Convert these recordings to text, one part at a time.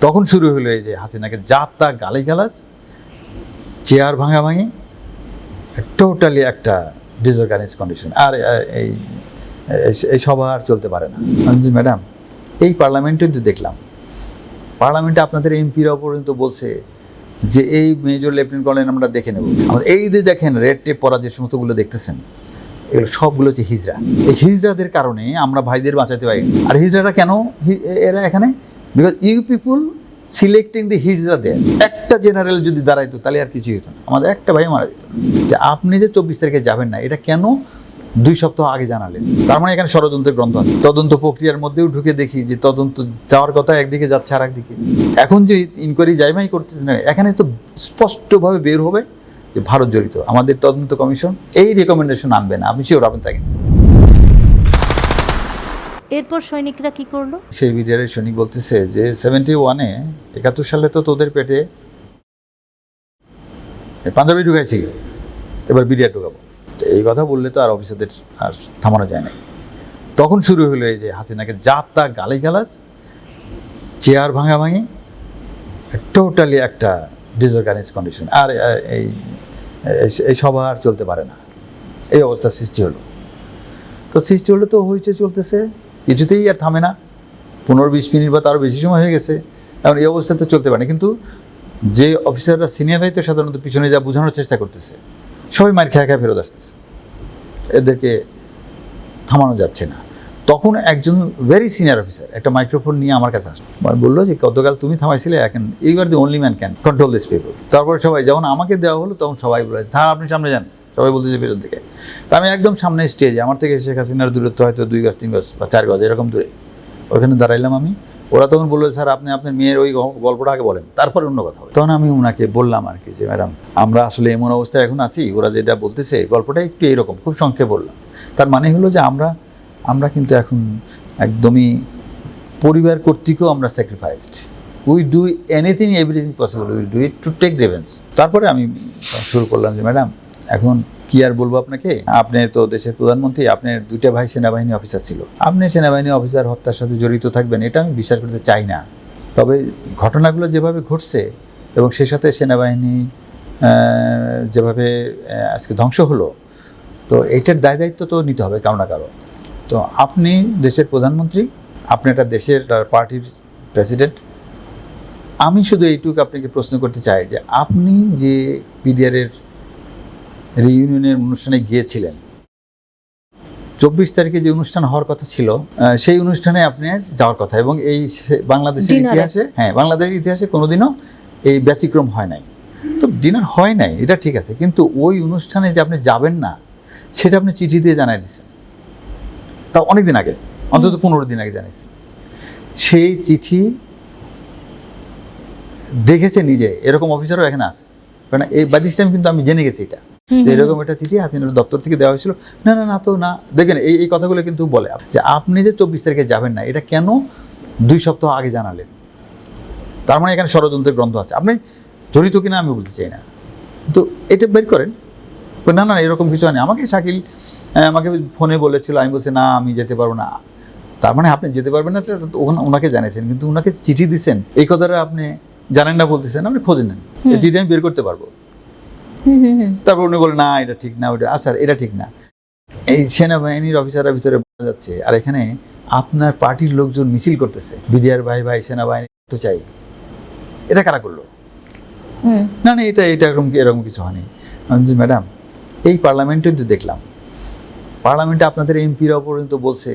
তখন শুরু হলো এই যে হাসিনাকে জাত তা গালি গালাস চেয়ার ভাঙাভাঙি টোটালি একটা ডিসঅর্গানাইজ কন্ডিশন আর এই, এই- সভা আর চলতে পারে না। জি ম্যাডাম, এই পার্লামেন্টে তো দেখলাম, পার্লামেন্টে আপনাদের এমপিরাও পর্যন্ত বলছে যে এই মেজর লেফটেন্যান্ট কর্নেল আমরা দেখে নেব। আমাদের এই যে দেখেন, রেড টেপ পরা যে সমস্তগুলো দেখতেছেন, এগুলো সবগুলো হচ্ছে হিজড়া। এই হিজড়াদের কারণে আমরা ভাইদের বাঁচাতে পারি। আর হিজড়ারা কেন? এরা এখানে because you people selecting the হিজড়া দেয় একটা জেনারেল যদি দাঁড়াইতো, তাহলে আর কিছুই হতো না। আমাদের একটা ভাই মারা যেত। যে আপনি যে চব্বিশ তারিখে যাবেন না, এটা কেন দুই সপ্তাহ আগে জানালেন? তার মানে এখানে ষড়যন্ত্রের গ্রন্থ আছে। তদন্ত প্রক্রিয়ার মধ্যেও ঢুকে দেখি যে তদন্ত যাওয়ার কথা একদিকে যাচ্ছে আর একদিকে এখন যে ইনকোয়ারি যাইমাই করতেছে না, এখানে তো স্পষ্টভাবে বের হবে যে ভারত জড়িত। আমাদের তদন্ত কমিশন এই রেকমেন্ডেশন আনবে না। আপনি শিওর আপনি থাকেন এরপর সৈনিকরা কি করল? সেই বিডিআরের সৈনিক বলতেছে যে সেভেন্টি ওয়ানে একাত্তর সালে তো তোদের পেটে পাঞ্জাবি ঢুকাইছি, এবার বিডিআর ঢুকাবো। এই কথা বললে তো আর অফিসারদের আর থামানো যায় না তখন শুরু হলো এই যে হাসিনাকে জাত তা গালি গালাস চেয়ার ভাঙাভাঙি টোটালি একটা ডিসঅর্গানাইজ কন্ডিশন আর এই, এই- সভা আর চলতে পারে না। এই অবস্থার সৃষ্টি হলো। তো সৃষ্টি হলে তো হইচই চলতেছে। কিছুতেই আর থামে না। পনেরো বিশ মিনিট বা তারও বেশি সময় হয়ে গেছে। এখন এই অবস্থাতে চলতে পারে কিন্তু যে অফিসাররা সিনিয়ররাই তো সাধারণত পিছনে যা বোঝানোর চেষ্টা করতেছে, সবাই মার খেয়ে খেয়ে ফেরত আসতেছে। এদেরকে থামানো যাচ্ছে না। তখন একজন ভেরি সিনিয়র অফিসার একটা মাইক্রোফোন নিয়ে আমার কাছে আসলো। বলল যে, গতকাল তুমি থামাইছিলে, এখন এইবার the only man can control this people তারপরে সবাই যখন আমাকে দেওয়া হলো, তখন সবাই বলে, স্যার, আপনি সামনে যান। সবাই বলতেছে পেছন থেকে। তা আমি একদম সামনে স্টেজে আমার থেকে শেখ হাসিনার দূরত্ব হয়তো দুই গজ, তিন গজ বা চার গজ, এরকম দূরে। ওখানে দাঁড়াইলাম আমি। ওরা তখন বলল, স্যার, আপনি, আপনার মেয়ের ওই গল্পটা আগে বলেন। তারপরে অন্য কথা হবে। তখন আমি ওনাকে বললাম আর কি যে, ম্যাডাম, আমরা আসলে এমন অবস্থায় এখন আছি, ওরা যেটা বলতেছে, গল্পটা একটু এরকম। খুব সংক্ষেপে বললাম। তার মানে হলো যে, আমরা আমরা কিন্তু এখন একদমই পরিবার কর্তৃকও আমরা sacrificed we do anything everything possible will do it to take revenge তারপরে আমি শুরু করলাম যে, ম্যাডাম এখন কি আর বলব আপনাকে? আপনি তো দেশের প্রধানমন্ত্রী আপনার দুইটা ভাই সেনাবাহিনী অফিসার ছিল। আপনি সেনাবাহিনী অফিসার হত্যার সাথে জড়িত থাকবেন, এটা আমি বিশ্বাস করতে চাই না। তবে ঘটনাগুলো যেভাবে ঘটছে এবং সে সাথে সেনাবাহিনী যেভাবে আজকে ধ্বংস হলো, তো এইটার দায় দায়িত্ব তো নিতে হবে কারও না কারও। তো আপনি দেশের প্রধানমন্ত্রী, আপনি একটা দেশের পার্টির প্রেসিডেন্ট আমি শুধু এইটুকু আপনাকে প্রশ্ন করতে চাই যে আপনি যে পিডিআরের রিইউনিয়নের অনুষ্ঠানে গিয়েছিলেন। চব্বিশ তারিখে যে অনুষ্ঠান হওয়ার কথা ছিল সেই অনুষ্ঠানে আপনার যাওয়ার কথা এবং এই বাংলাদেশের ইতিহাসে হ্যাঁ বাংলাদেশের ইতিহাসে কোনোদিনও এই ব্যতিক্রম হয় নাই। তো ডিনার হয় নাই এটা ঠিক আছে কিন্তু ওই অনুষ্ঠানে যে আপনি যাবেন না সেটা আপনি চিঠি দিয়ে জানাই দিচ্ছেন তা অনেক দিন আগে অন্তত পনেরো দিন আগে জানিয়েছেন সেই চিঠি দেখেছে নিজে এরকম অফিসারও এখানে আছে। কারণ এই বাদিস টাইম কিন্তু আমি জেনে গেছি এটা। এরকম একটা চিঠি হাসিনার দপ্তর থেকে দেওয়া হয়েছিল। না না না তো না। দেখেন এই এই কথাগুলো কিন্তু বলে যে আপনি যে চব্বিশ তারিখে যাবেন না এটা কেন দুই সপ্তাহ আগে জানালেন? তার মানে এখানে ষড়যন্ত্রের গ্রন্থ আছে। আপনি জড়িত কিনা আমি বলতে চাই না। তো এটা বের করেন। না না এরকম কিছু হয়নি। আমাকে শাকিল আমাকে ফোনে বলেছিল আমি বলছি না আমি যেতে পারব না। তার মানে আপনি যেতে পারবেন না ওখানে ওনাকে জানিয়েছেন কিন্তু ওনাকে চিঠি দিচ্ছেন এই কথাটা আপনি জানেন না বলতেছেন আপনি খোঁজ নেন। চিঠি আমি বের করতে পারব। তারপর উনি বলেন না এটা ঠিক না ওটা আচ্ছা এটা ঠিক না। এই সেনাবাহিনীর অফিসাররা ভিতরে বোঝা যাচ্ছে আর এখানে আপনার পার্টির লোকজন মিছিল করতেছে। বিডিআর ভাই ভাই সেনাবাহিনী তো চাই। এটা কারা করল? না না এটা এটা এরকম এরকম কিছু হয়নি। ম্যাডাম এই পার্লামেন্টে তো দেখলাম। পার্লামেন্টে আপনাদের এমপিরাও পর্যন্ত বলছে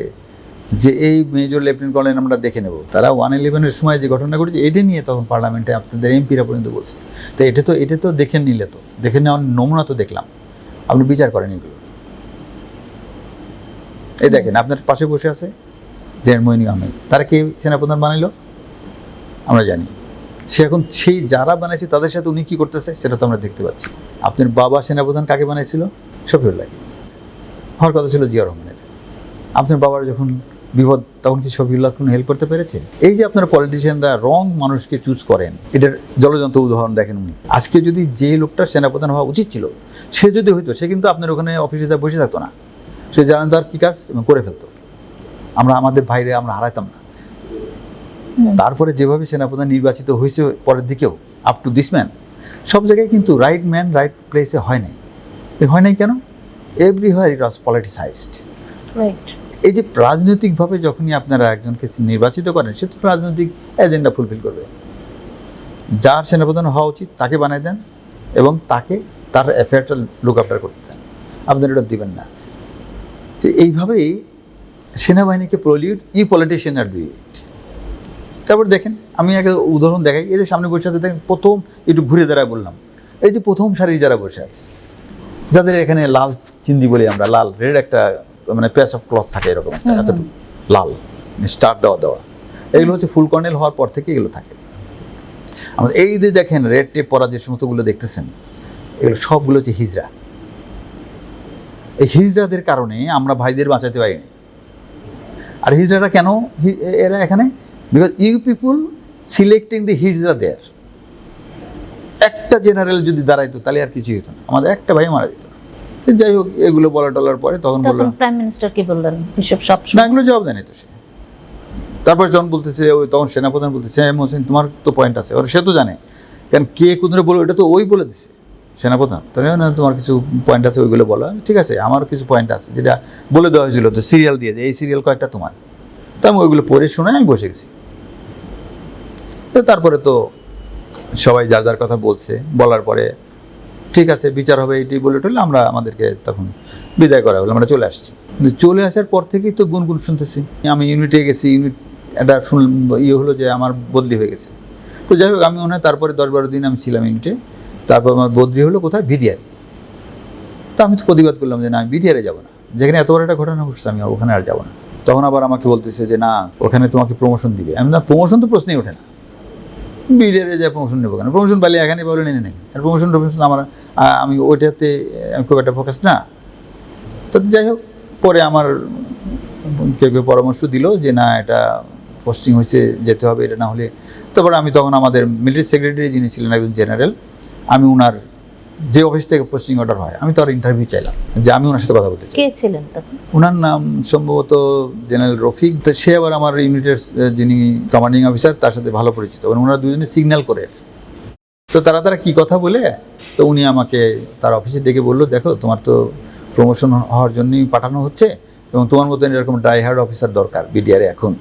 যে এই মেজর লেফটেন্যান্ট কর্নেল আমরা দেখে নেব। তারা ওয়ান ইলেভেনের সময় যে ঘটনা ঘটেছে, এটা নিয়ে তখন পার্লামেন্টে আপনাদের এমপিরা পর্যন্ত বলছে। তো এটা তো এটা তো দেখে নিলে তো, দেখে নেওয়ার নমুনা তো দেখলাম। আপনি বিচার করেন এগুলো এই দেখেন, আপনার পাশে বসে আছে জেনারেল মইনি আহমেদ। তারা কে সেনাপ্রধান বানাইলো? আমরা জানি। সে এখন, সেই যারা বানাইছে তাদের সাথে উনি কি করতেছে, সেটা তো আমরা দেখতে পাচ্ছি। আপনার বাবা সেনাপ্রধান কাকে বানাইছিল? শফিউল্লাহকে। হওয়ার কথা ছিল জিয়া রহমানের। আপনার বাবার যখন বিপদ তখন কি শফিউল্লাহ কোনো হেল্প করতে পেরেছে? এই যে আপনার পলিটিশিয়ানরা রং মানুষকে চুজ করেন এটার জলযন্ত্র উদাহরণ দেখেন উনি। আজকে যদি যে লোকটার সেনাপ্রধান হওয়া উচিত ছিল সে যদি হইতো সে কিন্তু আপনার ওখানে অফিসে যা বসে থাকতো না। সে জানেন তার কী কাজ করে ফেলতো। আমরা আমাদের ভাইরে আমরা হারাইতাম না। তারপরে যেভাবে সেনাপ্রধান নির্বাচিত হয়েছে পরের দিকেও আপ টু দিস ম্যান সব জায়গায় কিন্তু রাইট ম্যান রাইট প্লেসে হয় নাই। হয় নাই কেন? Every everywhere it was politicised right এই যে রাজনৈতিকভাবে যখনই আপনারা একজনকে নির্বাচিত করেন, সে তো রাজনৈতিক এজেন্ডা ফুলফিল করবে। যার সেনাপ্রধান হওয়া উচিত, তাকে বানাই দেন এবং তাকে তার অ্যাফেয়ারটা লুক আফটার করতে দেন। আপনারা এটা দিবেন না। যে এইভাবেই সেনাবাহিনীকে প্রলিউড ই পলিটিশিয়ান আর ডু ইট তারপর দেখেন, আমি একটা উদাহরণ দেখাই, এই যে সামনে বসে আছে, দেখেন, প্রথম একটু ঘুরে দাঁড়ায় বললাম। এই যে প্রথম সারির যারা বসে আছে, যাদের এখানে লাল চিন্দি বলি আমরা, লাল, রেড একটা মানে প্যাচ অফ ক্লথ থাকে এরকম। এতটুকু লাল স্টার দেওয়া দেওয়া। এগুলো হচ্ছে ফুল কর্নেল হওয়ার পর থেকে এগুলো থাকে। আমাদের এই যে দেখেন রেড টেপ পরা যে সমস্তগুলো দেখতেছেন এগুলো সবগুলো হচ্ছে হিজড়া। এই হিজরাদের কারণে আমরা ভাইদের বাঁচাতে পারিনি। আর হিজড়ারা কেন এরা এখানে? Because you people selecting the হিজরা দেয়ার একটা জেনারেল যদি দাঁড়াইতো তাহলে আর কিছুই হতো না। আমাদের একটা ভাই মারা যেত। তো যাই হোক এগুলো বলা টলার পরে তখন বলল তখন প্রাইম মিনিস্টার কি বললেন? এসব সব না এগুলো জবাব দেয়নি তো সে। তারপর যখন বলতেছে ওই তখন সেনাপ্রধান বলতেছে হ্যাঁ মোহসিন তোমার তো পয়েন্ট আছে। ওর সে তো জানে। কারণ কে কোথাও বলো এটা তো ওই বলে দিছে সেনাপ্রধান। তাহলে না তোমার কিছু পয়েন্ট আছে ওইগুলো বলো। ঠিক আছে আমার কিছু পয়েন্ট আছে যেটা বলে দেওয়া হয়েছিল তো সিরিয়াল দিয়ে যে এই সিরিয়াল কয়েকটা তোমার। তো আমি ওইগুলো পড়ে শুনে আমি বসে গেছি। তো তারপরে তো সবাই যার যার কথা বলছে বলার পরে ঠিক আছে, বিচার হবে এটি বলে টলে আমরা আমাদেরকে তখন বিদায় করা হলো, আমরা চলে আসছি। চলে আসার পর থেকেই তো গুনগুন শুনতেছি। আমি ইউনিটে গেছি ইউনিট এটা শুন ইয়ে হলো যে আমার বদলি হয়ে গেছে। তো যাই হোক, আমি মনে হয় তারপরে দশ বারো দিন আমি ছিলাম ইউনিটে তারপর আমার বদলি হলো কোথায়? ভিডিআরে তো আমি তো প্রতিবাদ করলাম যে না, আমি ভিডিআরে যাব না। যেখানে এত বড় একটা ঘটনা ঘটছে, আমি ওখানে আর যাব না। তখন আবার আমাকে বলতেছে যে না, ওখানে তোমাকে প্রমোশন দিবে। আমি না প্রমোশন তো প্রশ্নই ওঠে না। বিডিআরে যায় প্রমোশন নেব কেন? প্রমোশন পাইলে এখানে পাবলে নিয়ে নেই। আর প্রমোশন টমোশন আমার আমি ওইটাতে খুব একটা ফোকাস না। তো যাই হোক, পরে আমার কেউ কেউ পরামর্শ দিল যে, না, এটা পোস্টিং হয়েছে যেতে হবে, এটা না হলে। তারপরে আমি তখন আমাদের মিলিটারি সেক্রেটারি যিনি ছিলেন, একজন জেনারেল আমি ওনার যে অফিস থেকে পোস্টিং অর্ডার হয় আমি তো আর ইন্টারভিউ চাইলাম যে আমি ওনার সাথে কথা বলতে চাই। কে ছিলেন তখন? ওনার নাম সম্ভবত জেনারেল রফিক তো সে আবার আমার ইউনিটের যিনি কমান্ডিং অফিসার তার সাথে ভালো পরিচিত। এবং ওনারা দুজনে সিগন্যাল করে। তো তারা তারা কি কথা বলে? তো উনি আমাকে তার অফিসে ডেকে বলল দেখো তোমার তো প্রমোশন হওয়ার জন্যই পাঠানো হচ্ছে এবং তোমার মতন এরকম ড্রাই হার্ড অফিসার দরকার বিডিআরে এখন।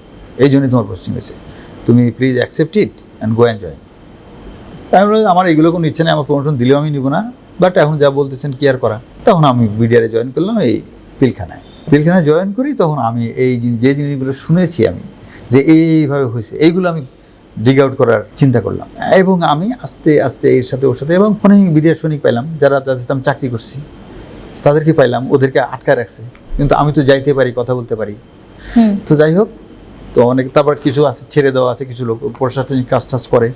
এই জন্যই তোমার পোস্টিং হয়েছে। তুমি please accept it and go and join আমি বললাম, আমার এগুলো কোনো ইচ্ছে নেই আমার প্রমোশন দিলেও আমি নিব না। বাট এখন যা বলতেছেন কি আর করা? তখন আমি বিডিআরে জয়েন করলাম এই পিলখানায়। পিলখানায় জয়েন করি তখন আমি এই যে জিনিসগুলো শুনেছি আমি যে এইভাবে হয়েছে এইগুলো আমি ডিগ আউট করার চিন্তা করলাম। এবং আমি আস্তে আস্তে এর সাথে ওর সাথে এবং অনেক বিডিআর সৈনিক পাইলাম যারা যাদের সাথে আমি চাকরি করছি তাদেরকে পাইলাম ওদেরকে আটকা রাখছে। কিন্তু আমি তো যাইতে পারি কথা বলতে পারি। তো যাই হোক তো অনেক তারপর কিছু আছে ছেড়ে দেওয়া আছে কিছু লোক প্রশাসনিক কাজ টাজ করে।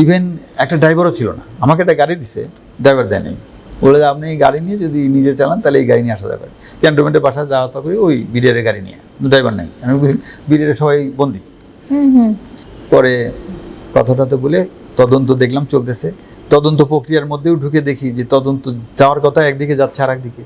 ইভেন একটা ড্রাইভারও ছিল না। আমাকে একটা গাড়ি দিছে ড্রাইভার দেয় নেই। বলে যে আপনি এই গাড়ি নিয়ে যদি নিজে চালান তাহলে এই গাড়ি নিয়ে আসা যাবে। ক্যান্টনমেন্টের বাসা যাওয়া আসা করি ওই বিডিআরের গাড়ি নিয়ে ড্রাইভার নেই। আমি বিডিআরের সবাই বন্দি? পরে কথাটা তো বলে তদন্ত দেখলাম চলতেছে। তদন্ত প্রক্রিয়ার মধ্যেও ঢুকে দেখি যে তদন্ত যাওয়ার কথা একদিকে যাচ্ছে আর একদিকে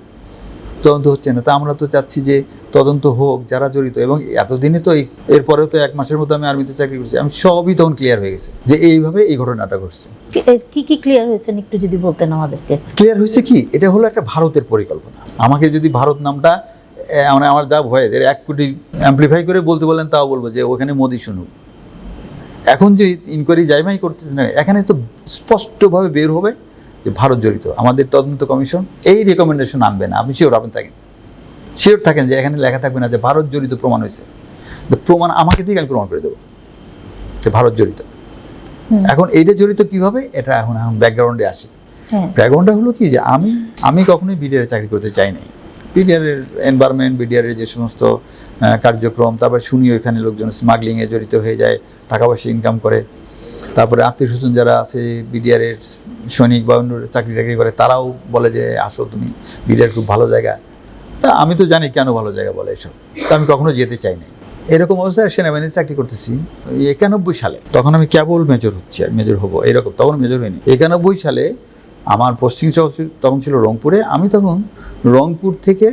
তদন্ত হচ্ছে না। তা আমরা তো চাচ্ছি যে তদন্ত হোক যারা জড়িত। এবং এতদিনে তো এরপরে তো এক মাসের মধ্যে আমি আর্মিতে চাকরি করছি। আমি সবই তখন ক্লিয়ার হয়ে গেছে যে এইভাবে এই ঘটনাটা ঘটছে। কি- কি ক্লিয়ার হয়েছেন একটু যদি বলতেন আমাদেরকে। ক্লিয়ার হয়েছে কি? এটা হলো একটা ভারতের পরিকল্পনা। আমাকে যদি ভারত নামটা মানে আমার যা ভয় যে এক কোটি অ্যাম্পলিফাই করে বলতে বলেন তাও বলব যে ওখানে মোদি শুনুক। এখন যে ইনকোয়ারি যাইমাই করতেছে না এখানে তো স্পষ্টভাবে বের হবে। যে ভারত জড়িত আমাদের তদন্ত কমিশন এই রেকমেন্ডেশন আনবে না। আপনি শিওর আপনি থাকেন? শিওর থাকেন যে এখানে লেখা থাকবে না যে ভারত জড়িত প্রমাণ হয়েছে। প্রমাণ আমাকে দিকে আমি প্রমাণ করে দেবো যে ভারত জড়িত। এখন এইটা জড়িত কীভাবে? এটা এখন এখন ব্যাকগ্রাউন্ডে আসে। ব্যাকগ্রাউন্ডটা হলো কি যে আমি আমি কখনোই বিডিআরে চাকরি করতে চাই নাই। বিডিআরের এনভায়রনমেন্ট বিডিআরের যে সমস্ত কার্যক্রম তারপর শুনি ওইখানে লোকজন স্মাগলিংয়ে জড়িত হয়ে যায় টাকা পয়সা ইনকাম করে। তারপরে আত্মীয় স্বজন যারা আছে বিডিআরের সৈনিক বা অন্য চাকরি টাকরি করে, তারাও বলে যে, আসো, তুমি বিডিআর খুব ভালো জায়গা। তা আমি তো জানি কেন ভালো জায়গা বলে এসব। তা আমি কখনো যেতে চাই নাই। এরকম অবস্থায় সেনাবাহিনীতে চাকরি করতেছি একানব্বই সালে। তখন আমি কেবল মেজর হচ্ছি আর মেজর হব, এরকম। তখন মেজর হয়নি একানব্বই সালে আমার পোস্টিং তখন ছিল রংপুরে। আমি তখন রংপুর থেকে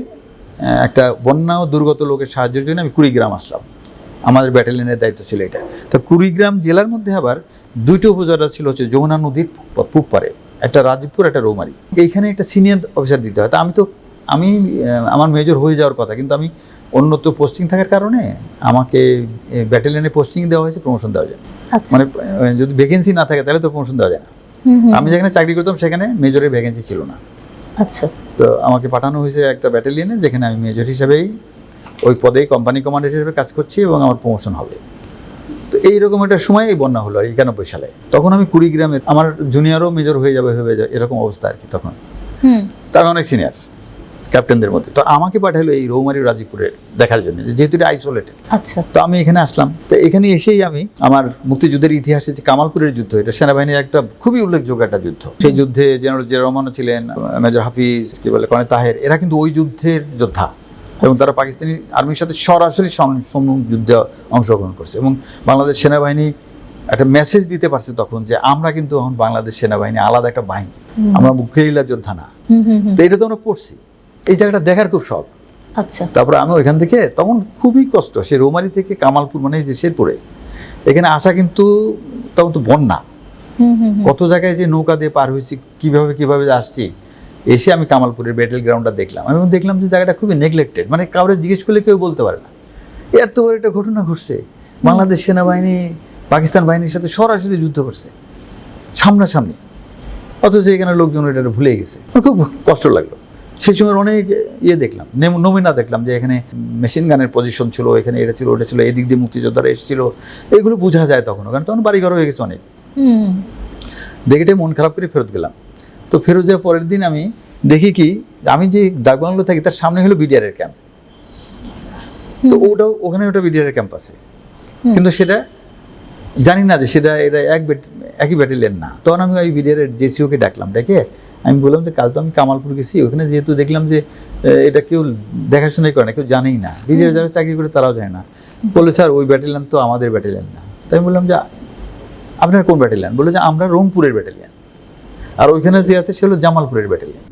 একটা বন্যা ও দুর্গত লোকের সাহায্যের জন্য আমি কুড়িগ্রাম আসলাম। আমাদের ব্যাটালিয়নের দায়িত্ব ছিল এটা। তো কুড়িগ্রাম জেলার মধ্যে আবার দুইটি উপজেলা ছিল হচ্ছে যমুনা নদীর পূব পারে একটা রাজীবপুর একটা রৌমারি। এইখানে একটা সিনিয়র অফিসার দিতে হয়। তা আমি তো আমি আমার মেজর হয়ে যাওয়ার কথা কিন্তু আমি অন্যত্র পোস্টিং থাকার কারণে আমাকে ব্যাটালিয়নে পোস্টিং দেওয়া হয়েছে প্রমোশন দেওয়া যায় আচ্ছা। মানে যদি ভ্যাকেন্সি না থাকে তাহলে তো প্রমোশন দেওয়া যায় না। আমি যেখানে চাকরি করতাম সেখানে মেজরের ভ্যাকেন্সি ছিল না। আচ্ছা। তো আমাকে পাঠানো হয়েছে একটা ব্যাটালিয়নে যেখানে আমি মেজর হিসেবেই ওই পদেই কোম্পানি কমান্ডার হিসেবে কাজ করছি এবং আমার প্রমোশন হবে। তো এইরকম একটা সময় এই বন্যা হলো আর একানব্বই সালে। তখন আমি কুড়িগ্রামে আমার জুনিয়রও মেজর হয়ে যাবে হয়ে যাবে এরকম অবস্থা আর কি তখন। হুম। তা আমি অনেক সিনিয়র ক্যাপ্টেনদের মধ্যে। তো আমাকে পাঠালো এই রৌমারি রাজীপুরের দেখার জন্য যে যেহেতু এটা আইসোলেটেড আচ্ছা। তো আমি এখানে আসলাম। তো এখানে এসেই আমি আমার মুক্তিযুদ্ধের ইতিহাসে যে কামালপুরের যুদ্ধ এটা সেনাবাহিনীর একটা খুবই উল্লেখযোগ্য একটা যুদ্ধ। সেই যুদ্ধে জেনারেল জিয়া রহমানও ছিলেন মেজর হাফিজ কি বলে কর্নেল তাহের এরা কিন্তু ওই যুদ্ধের যোদ্ধা। এবং তারা পাকিস্তানি আর্মির সাথে সরাসরি সম- সম্মুখ যুদ্ধে অংশগ্রহণ করছে এবং বাংলাদেশ সেনাবাহিনী একটা মেসেজ দিতে পারছে তখন যে আমরা কিন্তু এখন বাংলাদেশ সেনাবাহিনী আলাদা একটা বাহিনী। আমরা গেরিলা যোদ্ধা না। তো এটা তো আমরা পড়ছি। এই জায়গাটা দেখার খুব শখ। আচ্ছা। তারপরে আমি ওইখান থেকে তখন খুবই কষ্ট সে রোমারি থেকে কামালপুর মানে যে শেরপুরে এখানে আসা কিন্তু তখন তো বন্যা। কত জায়গায় যে নৌকা দিয়ে পার হয়েছি কীভাবে কীভাবে আসছি এসে আমি কামালপুরের ব্যাটেল গ্রাউন্ডটা দেখলাম। আমি দেখলাম যে জায়গাটা খুবই নেগলেক্টেড মানে কাউরে জিজ্ঞেস করলে কেউ বলতে পারে না। এত বড় একটা ঘটনা ঘটছে। বাংলাদেশ সেনাবাহিনী পাকিস্তান বাহিনীর সাথে সরাসরি যুদ্ধ করছে সামনাসামনি। অথচ এখানে লোকজন এটা ভুলে গেছে। আমার খুব কষ্ট লাগল। সেই সময় অনেক ইয়ে দেখলাম নেম- নমুনা দেখলাম যে এখানে মেশিন গানের পজিশন ছিল এখানে এটা ছিল ওটা ছিল এদিক দিয়ে মুক্তিযোদ্ধারা এসেছিল। এগুলো বোঝা যায় তখনও কারণ তখন বাড়িঘর হয়ে গেছে অনেক। হুম, দেখেটে মন খারাপ করে ফেরত গেলাম। তো ফেরত যাওয়ার পরের দিন আমি দেখি কি আমি যে ডাকবাংলো থাকি তার সামনে হলো বিডিআরের ক্যাম্প তো ওটাও ওখানে ওটা বিডিআরের ক্যাম্প আছে। কিন্তু সেটা জানি না যে সেটা এটা এক ব্যাট- একই ব্যাটালিয়ন না। তখন আমি ওই বিডিআরের জেসিওকে ডাকলাম ডেকে আমি বললাম যে কাল তো আমি কামালপুর গেছি ওখানে যেহেতু দেখলাম যে এটা কেউ দেখাশোনাই করে না কেউ জানেই না। বিডিআর যারা চাকরি করে তারাও জানে না। বলল স্যার ওই ব্যাটালিয়ন তো আমাদের ব্যাটালিয়ন না। তাই আমি বললাম যে আপনার কোন ব্যাটালিয়ন বলে যে আমরা রংপুরের ব্যাটালিয়ন আর ওইখানে যে আছে সে হলো জামালপুরের ব্যাটালিয়ন